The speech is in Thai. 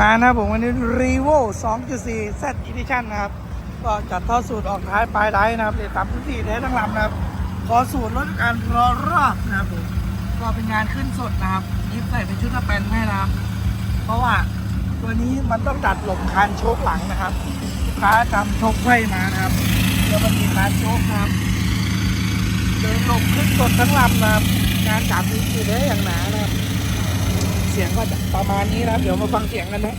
มานะครับผมวันนี้ Revo 2.4 Z Edition นะครับ ก็จัดท่อสูตรออกท้ายปลายไดนะครับเรทสามสี่แท้ทั้งลำนะครับ ขอสูตรลดการรอรอบนะครับผมก็เป็นงานขึ้นสดนะครับนี่ใส่เป็นชุดสแปนให้นะครับ เพราะว่าตัวนี้มันต้องดัดหลบคานโชคหลังนะครับลูกค้าทำโชคไฟมานะครับเดี๋ยวมันมีคานโชคนะครับเดินหลบขึ้นสดทั้งลำนะครับงานจับนี้คือได้อย่างหนานะครับ สียงก็จะประมาณนี้นะครับ เดี๋ยวมาฟังเสียงกันนะ